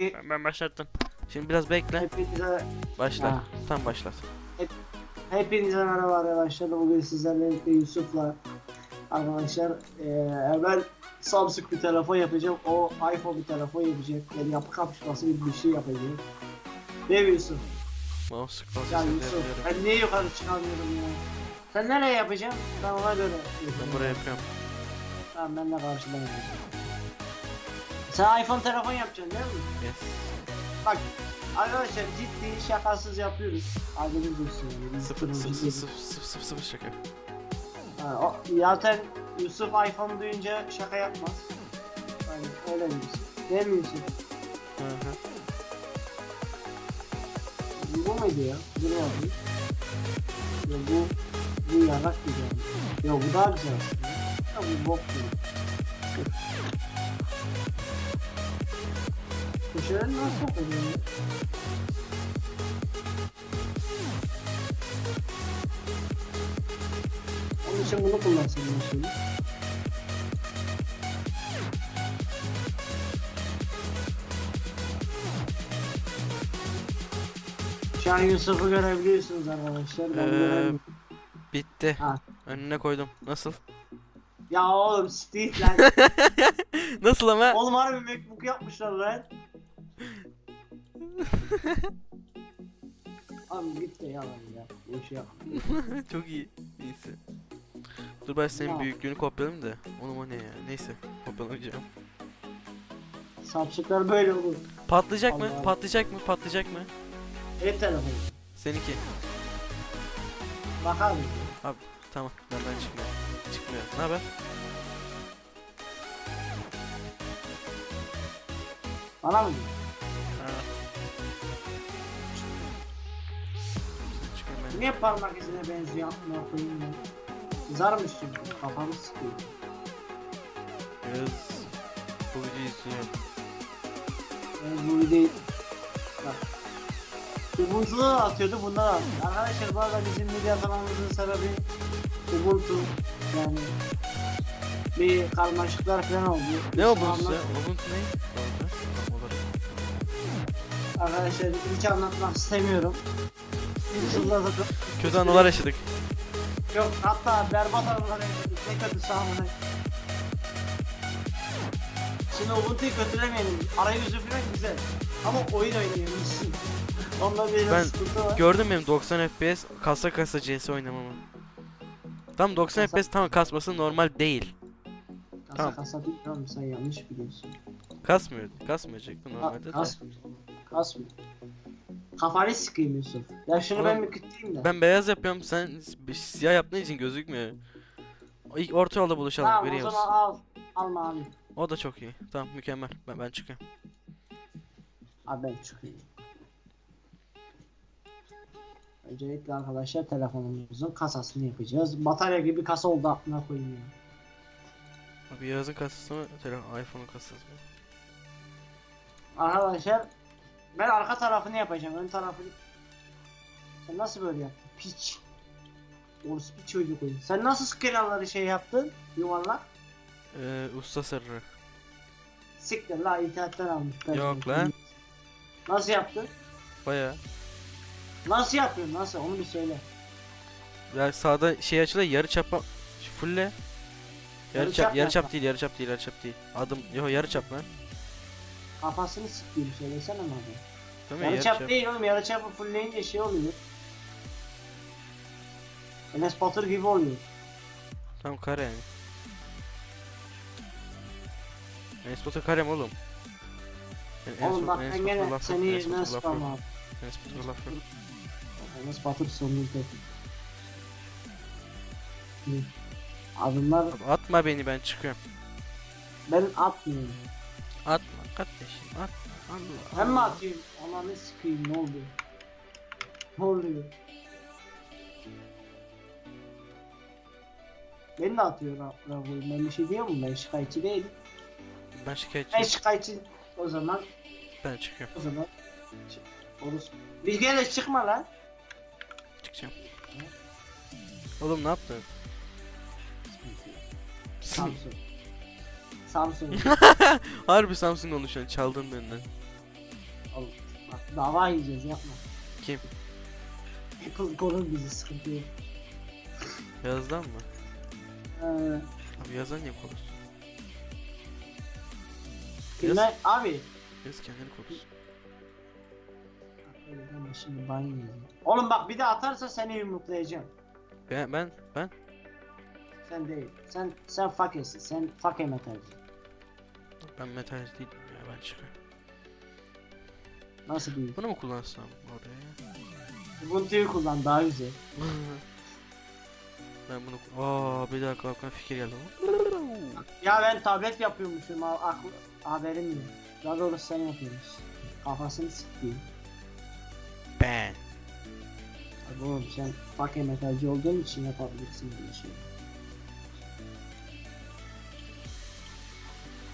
Ben, ben başlattım. Şimdi biraz bekle. Hepinize, Başla. Ha. Tam başlat. hepinize merhaba arkadaşlar. Bugün sizlerle birlikte Yusuf'la arkadaşlar eee ben Samsung bir telefon yapacağım. O iPhone bir telefon yapacak. Yani yapı kapışması gibi bir şey yapacak. Değil mi Yusuf? Mouse Ya Yusuf yapıyorum. ben niye yukarı çıkamıyorum ya? Sen nereye yapacaksın? Ben ona göre Ben buraya yapıyorum. Tamam ben de karşıdan yapacağım. Sen iPhone telefon yapacaksın değil mi? Yes. Bak arkadaşlar ciddi şakasız yapıyoruz. Adınız olsun yani. Sıfır sıfır sıfır sıfır sıfır sıfır şaka. Ha, o, zaten Yusuf iPhone duyunca şaka yapmaz. Yani öyle birisi. Değil mi Yusuf? Hı hı. Bu muydu ya? Bu ne yapıyor? Ya bu, bu yarak yani. Ya bu daha güzel aslında. Ya bu bok gibi. Köşeleri nasıl oluyor? Onun için bunu kullansın mesela. Şu an Yusuf'u görebiliyorsunuz arkadaşlar. Ben Ee. Bitti. Ha. Önüne koydum. Nasıl? Ya oğlum Steve lan. Nasıl ama? oğlum harbi MacBook yapmışlar lan. Abi git de yalan ya. Şey yap. Çok iyi. Neyse. Dur ben senin Ya. büyüklüğünü kopyalayayım da. Oğlum o ne ya? Neyse. Kopyalamayacağım. Sapsıklar böyle olur. Patlayacak mı? Allah. Patlayacak mı? Patlayacak mı? Ev telefonu. Seninki. Bak abi. Tamam. Benden çıkmıyor. Çıkmıyor. Ne haber? Bana mı diyor? Ha. Çıkmıyor ben. Niye parmak izine benziyor aklına koyayım ya? Kızarmış çünkü. Kafamı sıkıyor. Yağız. Bu videoyu izliyor. Ben bu videoyu... Bak. Ubuntu'da da atıyordu, bunda da atıyor. Arkadaşlar bu arada bizim video atamamızın sebebi Ubuntu. Yani bir karmaşıklar falan oldu. Ne size? Ubuntu ne? Arkadaşlar hiç anlatmak istemiyorum. Yusuf'la da Kötü anılar yaşadık. yok hatta berbat anılar yaşadık. Ne kötü sağımına. Şimdi Ubuntu'yu kötülemeyelim. Arayüzü falan güzel. Ama oyun oynuyormuşsun. Onda bir Ben sıkıntı var. Gördün benim 90 FPS kasa kasa CS oynamamı. Tam 90 Kasa- FPS tamam kasması normal değil. Kasa Tamam. kasa değil tamam sen yanlış biliyorsun. Kasmıyor. Kasmayacaktı Ka normalde de. kasmıyor. Kasmıyor. Kafanı sıkayım Yusuf. Ya şunu Oğlum, ben bir kütleyeyim de. Ben beyaz yapıyorum sen siyah yaptığın için gözükmüyor. İlk orta yolda buluşalım tamam o görüyoruz. zaman al. Al mavi. O da çok iyi. Tamam mükemmel. Ben ben çıkıyorum. Abi ben çıkayım. Öncelikle arkadaşlar telefonumuzun kasasını yapacağız. Batarya gibi kasa oldu aklına koyayım ya. Abi Yağız'ın kasası mı? Telefon iPhone'un kasası mı? Arkadaşlar ben arka tarafını yapacağım. Ön tarafını Sen nasıl böyle yaptın? Piç. Orası bir çocuk oyun. Sen nasıl kenarları şey yaptın? Yuvarlak. Ee, usta sırrı. Siktir la internetten almış. Yok lan. Nasıl yaptın? Baya. Nasıl yapıyorsun? Nasıl? Onu bir söyle. Ya sağda şey açılıyor yarı çapa fulle. Yarı Yarı çap çap yarı çap değil yarı çap değil yarı çap değil. Adım yo yarı çap lan. Kafasını siktiğini söylesene bana. Değil mi? Yarı çap değil oğlum. Yarı çapı fullleyince şey oluyor. Enes Batur gibi oluyor. Tam kare yani. Enes Batur kare mi oğlum? Yani Oğlum bak ben gene seni nasıl abi. Enes Batur laf yok. Enes Batur sonunda. Adımlar Abi atma beni ben çıkıyorum. ben atmıyorum. Atma kardeşim atma. Allah Ben mi Allah. atayım? Ananı sikeyim ne oldu? Ne oluyor? Beni de atıyor Rabbim. Ben bir şey diyemem ben şikayetçi değilim. Ben Ben şikayetçiyim. şikayetçi o zaman Ben çıkıyorum. o zaman Orası. Bir gene çıkma lan. Çıkacağım. Oğlum ne yaptın? Samsung. Samsung. Harbi Samsung konuşuyorsun çaldın benden. Dava yiyeceğiz yapma. Kim? Apple korur bizi sıkıntı yok. Yazdan mı? Ee, Abi yazdan niye korusun? bilmem abi. Yaz kendini. Öyle deme şimdi ban yiyeceğim. Oğlum bak bir de atarsa seni yumruklayacağım. Ben ben ben Sen değil. Sen sen fakirsin. Sen fakir metalci. Ben metal değilim ya ben çıkıyorum. Nasıl değil? Bunu mu kullansam oraya? Ubuntu'yu kullan daha güzel. ben bunu Aa bir dakika aklıma fikir geldi. Ya ben tablet yapıyormuşum. ha- Aklı, haberim yok. Daha doğrusu sen yapıyormuşsun. Kafasını sıkayım. Ben. Abi oğlum sen fakir metalci olduğun için yapabilirsin böyle şey.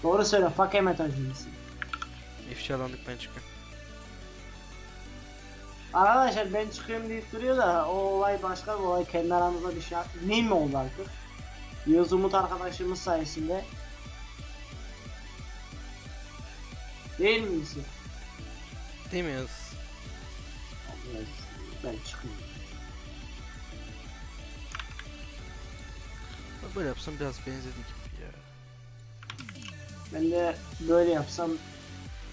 Doğru söyle fakir metalci misin? İfşalandık ben çıkıyorum. Arkadaşlar ben çıkıyorum deyip duruyor da o olay başka bir olay kendi aramızda bir şey meme mi oldu artık? Yağız Umut arkadaşımız sayesinde Değil mi Yusuf? Değil mi? Evet, ben çıkıyorum. Böyle yapsam biraz benzedi gibi ya. Ben de böyle yapsam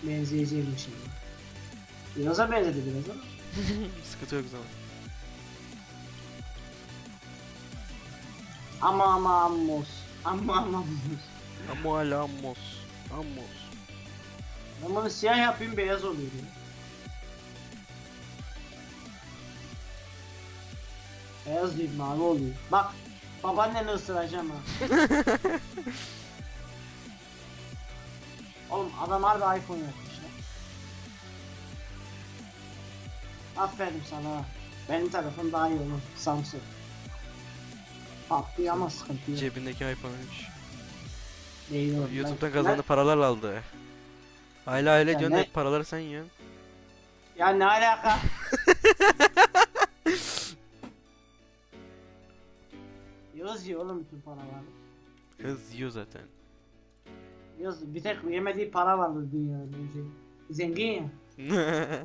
benzeyeceğim şimdi. Yağız'a benzedi biraz ama. Sıkıntı yok zaman. Ama ama ammos. Ama ama ammos. Amual Ammos. Ammos. Ben bunu siyah yapayım beyaz oluyor. ya. Beyaz değil mavi oluyor. Bak babaanneni ısıracağım ha. Oğlum adam harbi iPhone yapmış lan. Aferin sana. Benim telefon daha iyi olur. Samsung. Patlıyor ama sıkıntı yok. Cebindeki iPhone'uymuş. Değil oğlum. YouTube'dan kazandığı paralarla aldı. Aile aile Ya diyorsun ne- hep paraları sen yiyorsun. Ya ne alaka? Yağız yiyor oğlum bütün paraları. Kız yiyor zaten. Yağız bir tek yemediği para vardır dünyada önce. Zengin ya.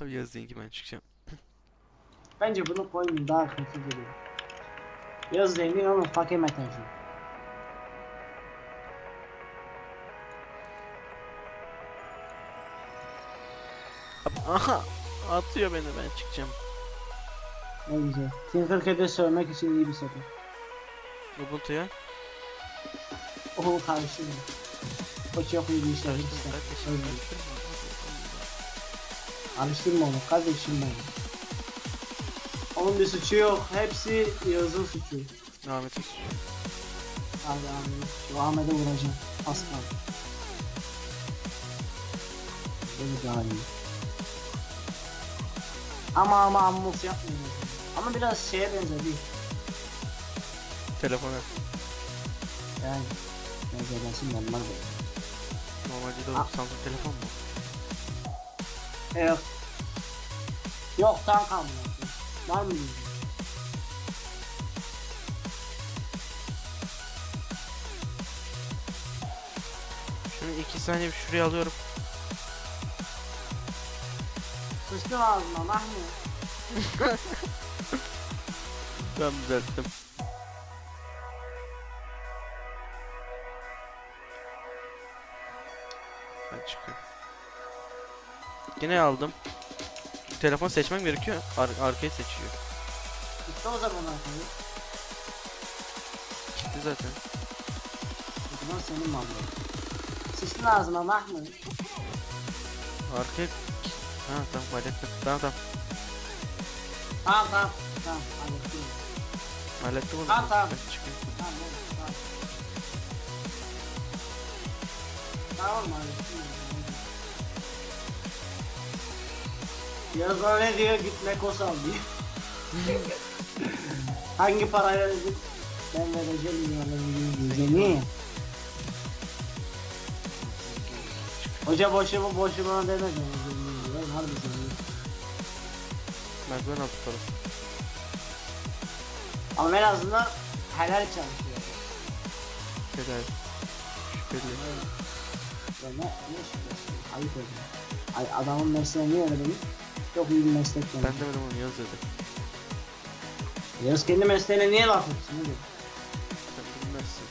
Abi yaz ki ben çıkacağım. Bence bunu koymayın daha kötü duruyor. Yağız zengin oğlum fakir metalci. Aha! Atıyor beni ben çıkacağım. Ne güzel. Tinkercad'e sövmek için iyi bir sefer. Ubuntu'ya. Oho karıştırma. O çok iyi bir işler. Karıştırma işte. Özür. karıştırma. Onu kardeşim benim. Onun bir suçu yok. Hepsi Yağız'ın suçu. Ahmet'in Hadi abi. Şu Ahmet'e vuracağım. Az kaldı. Böyle daha iyi. Ama ama ammus yapmıyor. Ama biraz şeye benzedi. telefona. Yani. Benzemesin normal değil. Normalde de Ah. Samsung telefon mu? Evet. Yok tam kalmıyor. Var mı? Şunu iki saniye bir şuraya alıyorum. Sıçtın ağzına Mahmut. Ben düzelttim. Yine aldım. Telefon seçmem gerekiyor. Ar arkayı seçiyor. Gitti o zaman arkadaşlar. Gitti zaten. O zaman senin malın. Sıçtın ağzına Mahmut. Arkaya... Ha tamam hallettim. Tamam tamam. Tamam tamam. Tamam hallettim. Hallettim onu. Tamam, tamam. Ben çıkıyorum. Tamam tamam. Tamam hallettim. Yaz bana ne diyor git Mekos al diyor. Hangi parayla dedik? Ben vereceğim yani. Hoca boşumu boşuma demedi. Ben harbi zengin. Merdiven altı taraf. Ama en azından helal çalışıyor. Helal. Şüpheli. Ya ne, ne şüphesi? Ayıp ediyor. Ay adamın mesleği niye öyle demiş? Çok iyi bir meslek Ben demiş. demedim onu Yağız dedi. Yağız kendi mesleğine niye laf etsin? Sen bilmezsin.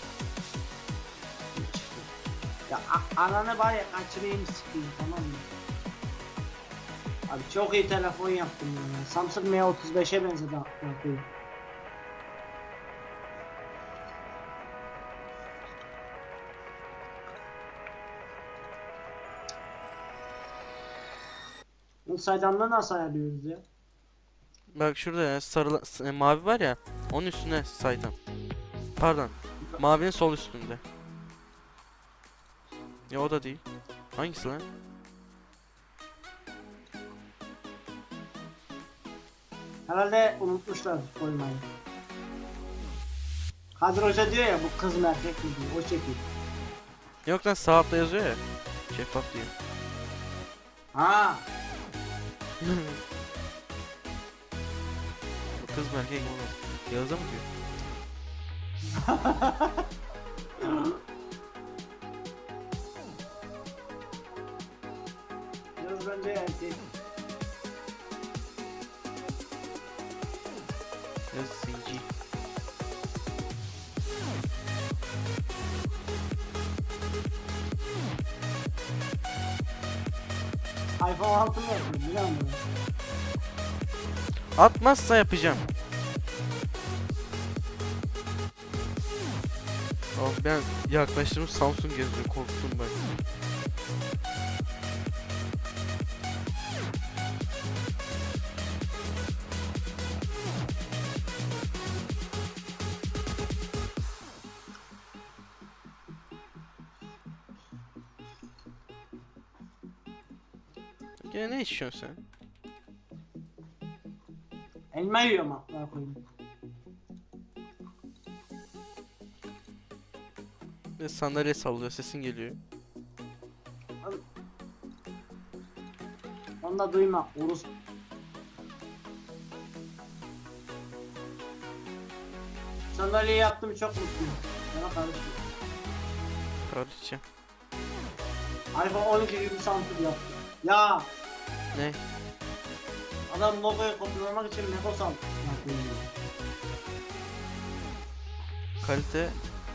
Ya ananı bari kaçırayım sikeyim tamam mı? Abi çok iyi telefon yaptım ya. Samsung M35'e benzedi koyayım. Saydamda nasıl ayarlıyoruz ya? Bak şurada ya sarı e, mavi var ya onun üstüne saydım. Pardon. Mavinin sol üstünde. Ya o da değil. Hangisi lan? Herhalde unutmuşlar koymayı. Kadir Hoca diyor ya bu kız mı erkek mi diyor. O çekiyor. Yok lan sağ altta yazıyor ya. Şeffaf diyor. Ha, Bu kız mı erkek mi oğlum? Yağız'a mı diyor? Yağız bence erkek. iPhone 6 mı yapıyor biliyor musun? Atmazsa yapacağım. Oh ben yaklaştım Samsung geziyor korktum ben. Gene ne içiyorsun sen? Elma yiyorum aklına koyayım. Ve sandalye sallıyor sesin geliyor. Onu da duyma. Urus. Sandalyeyi yaptım çok mutluyum. Sana karıştım. Kardeşim. iPhone 12 gibi Samsung yaptım. Ya Ne? adam logoyu kopyalamak için Mekos aldı. Kalite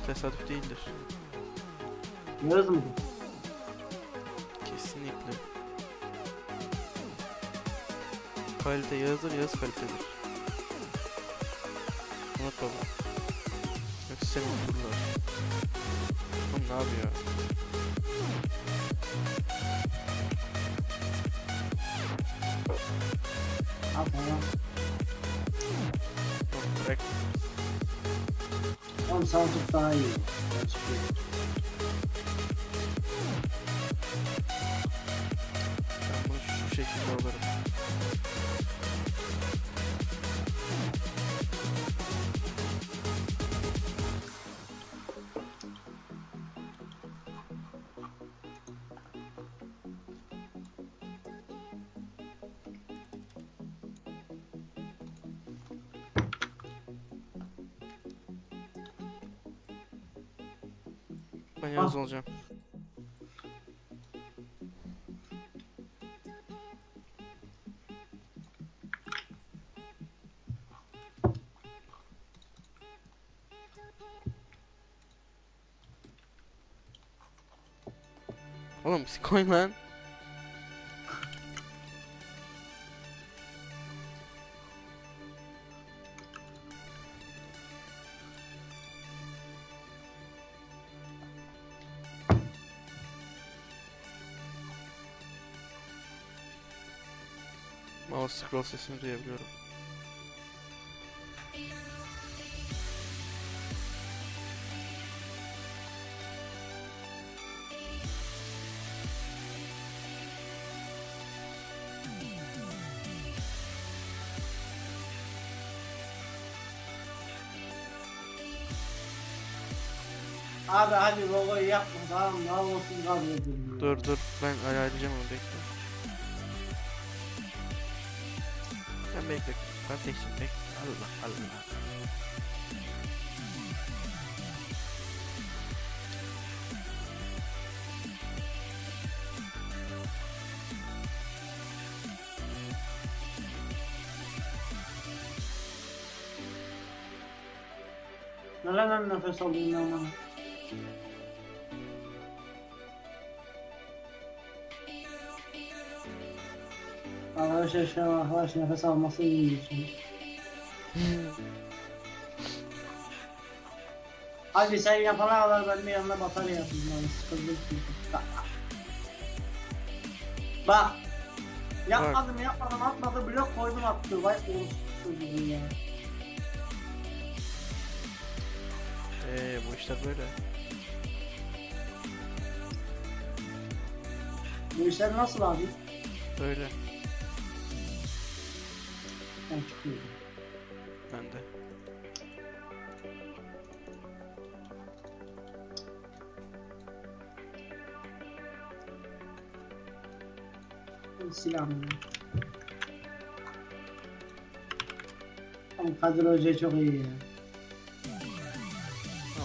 tesadüf değildir. Mı bu? Kesinlikle. Kalite Yağız'dır, Yağız kalitedir. Unutma bunu. Yoksa seni unuturlar. Oğlum ne yapıyor? Al tamam. Oğlum Samsung daha iyi. Gerçekten. Ben bunu şu şekilde alırım. Ah. olacağım. Oğlum koy lan. Mouse scroll sesini duyabiliyorum. Abi hadi logoyu yapma tamam olsun kabul edilmiyor. Dur dur ben ayarlayacağım onu bekle. bekle. Ben tek şimdi. Allah Allah. Nereden nefes alayım ya bana? Arkadaşlar şu an arkadaş nefes alması iyi için. Hadi sen yapana kadar ben bir yanına batarya yapayım ben sıkıldım çünkü. Bak. Bak. Yapmadım yapmadım atmadı blok koydum attı. Vay oğlum çocuğu ya. Eee bu işler böyle. Bu işler nasıl abi? Böyle. Ben çıkıyorum. Ben de. Silahım. Ama Kadir Hoca çok iyi ya.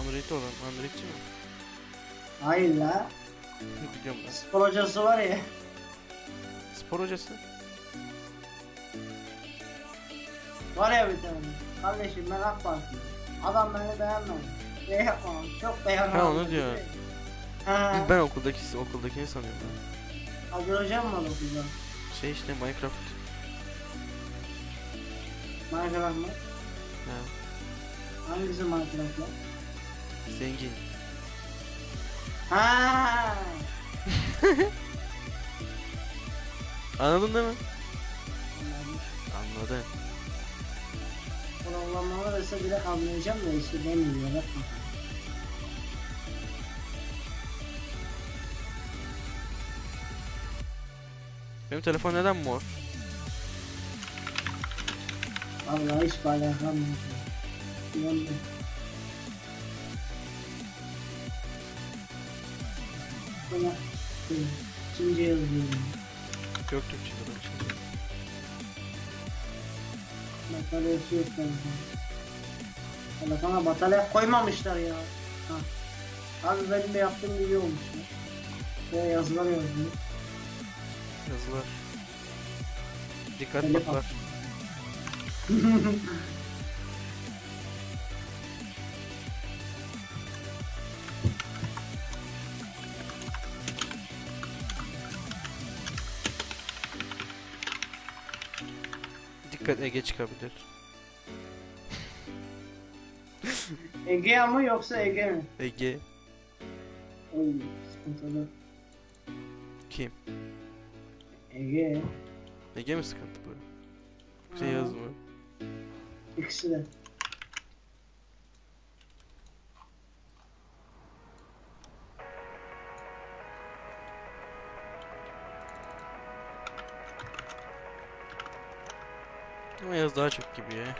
Android olan. Androidçi mi? Hayır la. Biliyorum ben. Spor hocası var ya. Spor hocası. Var ya bir tane. Kardeşim ben AK Partiliyim. Adam beni beğenmedi. Ne yapmam? Çok beğenmem. Ha, onu diyor. Ha. Ben okuldaki okuldakini sanıyorum ben. Kadir Hoca mı okulda? Şey işte Minecraft. Minecraft mı? Ha, Hangisi Minecraft lan? zengin. Ha. Anladın değil mi? Anladım. Programlama ise direkt anlayacağım da işte ben biliyorum. Bakma. Benim telefon neden mor? Vallahi hiç alakam yok. Buna Çince yazıyorum. Yok Türkçe'de bak şimdi. Bataryası yok telefon. Telefona batarya koymamışlar ya. Ha. Abi benim de yaptığım gibi olmuş ya. Böyle yazılar yazıyor. Yazılar. Dikkat bak Dikkat Ege çıkabilir. Ege mi yoksa Ege mi? Ege Oy sıkıntılı. kim? Ege. Ege mi sıkıntı bu? Yağız mı? İkisi de. Ama Yağız daha çok gibi ya.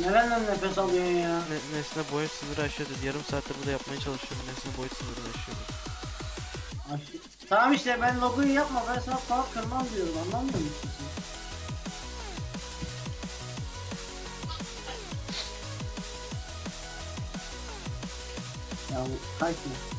Nereden nefes alıyorsun ya? Ne, nesne boyut sınırı aşıyor dedi. Yarım saattir burada yapmaya çalışıyorum. Nesne boyut sınırını aşıyor. Aş- Tamam işte ben logoyu yapma ben sana kağıt kırmam diyorum anlamıyor musun sen? Ya bu kaç mı? Ben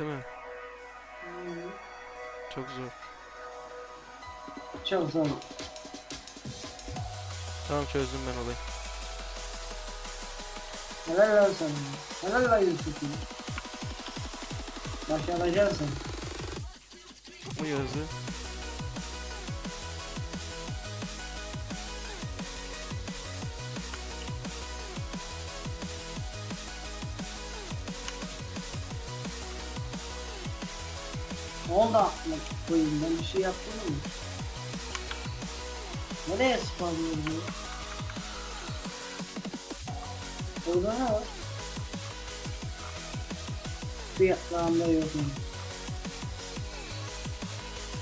Değil mi? Çok zor. Çok zor. Tamam çözdüm ben olayı. Helal sana. Helal ya. Başaracaksın. Bu yazı. Oldu aklına koyayım ben bir şey yaptım mı? Nereye spawnlıyor bu? Burada ne var? Anda yok. yani.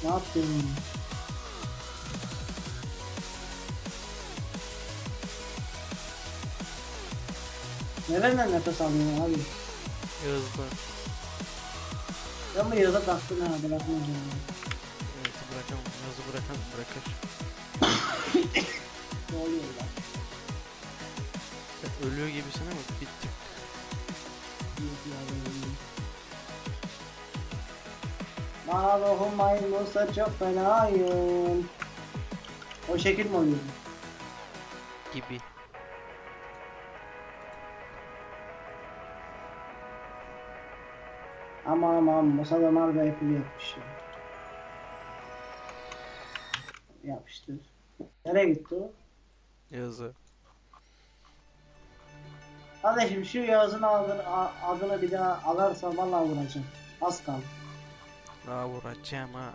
Ne yapıyorsun? Nereden nefes alıyorsun abi? Yazdı. Bu yılda taktım ha bırakmayacağım. Evet bırakamam. Yazı bırakan bırakır. Ne oluyor lan? Sen ölüyor gibisin ama bittik. Dokunmayın Musa çok fenayım. O şekil mi oluyor? Gibi. Ama ama Musa da marga yapılı yapmış ya. Yapıştır. Nereye gitti o? Yazı. Kardeşim şu Yağız'ın adını, adını bir daha alarsam vallahi vuracağım. Az kaldı. Daha vuracağım ha.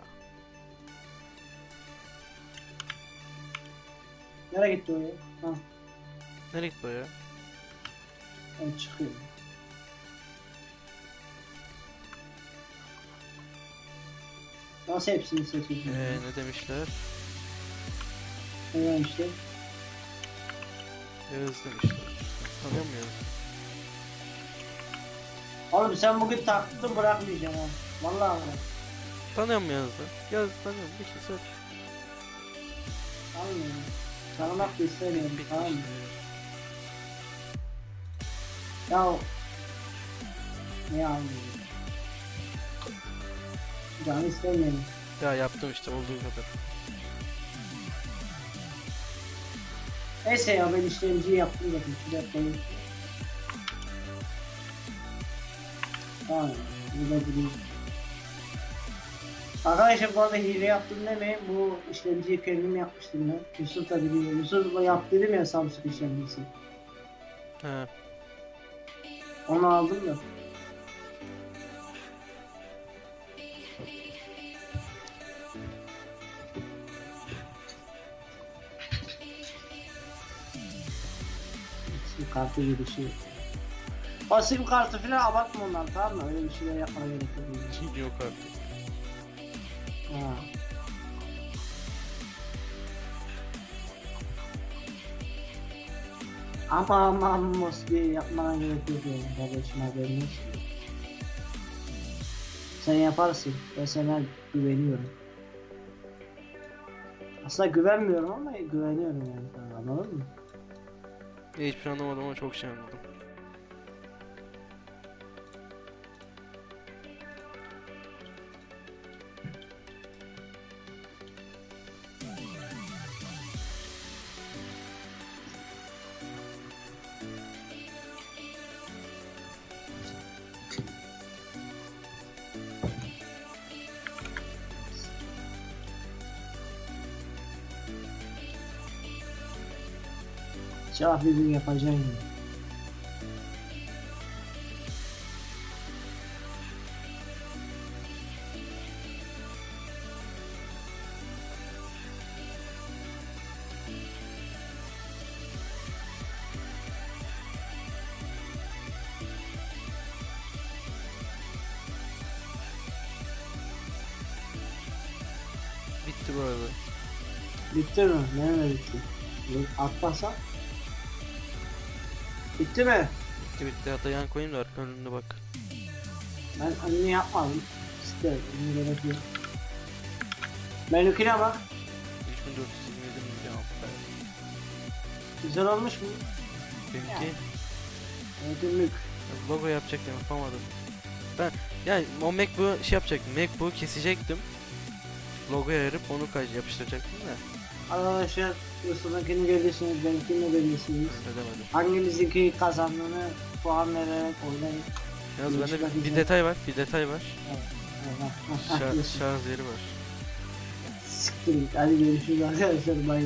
Nereye gitti o ya? Ha, Nereye gitti o ya? evet çıkıyor. Nasıl hepsini seçiyorsun? Ee, ne demişler? Evet işte. Yağız demişler. Tanıyor muyuz? Oğlum sen bugün taktın bırakmayacaksın ha. Vallahi bırak. Tanıyor mu Yağız'ı? Yağız tanıyorum. Bir şey seç. Anlıyorum. Tanımak da istemiyorum tamam mı? Ya ne anlıyorum? Canı istemiyorum. Ya yaptım işte olduğu kadar. Neyse ya ben işlemciyi yaptım zaten. Şuraya koyayım. Tamam. Burada durayım. Arkadaşlar bu arada hile yaptım demeyin. Bu işlemciyi kendim yapmıştım ben. Yusuf da biliyor. Yusuf yap dedim ya Samsung işlemcisi. He. Onu aldım da. Kartı gibi şey. O sim kartı falan abartma ondan tamam mı? Öyle bir şeyler yapmana gerek yok. Yok artık. Ha. Ama ama moski yapmana gerek yok yani kardeşim haberin olsun. Sen yaparsın. Ben sana güveniyorum. Aslında güvenmiyorum ama güveniyorum yani anladın mı? Hiçbir şey anlamadım ama çok şey anladım. İnşallah bir gün yapacağım. Bitti bu arada. Bitti mi? Nerede bitti? Atmasa. Bitti mi? Bitti bitti. Hatta yan koyayım da arka önünde bak. Ben anne yapmadım. İşte bunu gerek yok. Benimkine bak. 3427 milyon. Güzel olmuş mu? Benimki Ödüllük. logo yapacaktım yapamadım. Ben yani o MacBook'u şey yapacaktım. MacBook'u kesecektim. Logoya ayırıp onu kaç yapıştıracaktım da. Arkadaşlar Yusuf'unkini görüyorsunuz, benimkini görüyorsunuz. Öyle demedim. Hangimizinki kazandığını puan vererek oynayın. Yalnız bende bir, bir detay var. Bir detay var. Evet. Şar şarj yeri var. Siktir. Hadi görüşürüz arkadaşlar. Bay bay.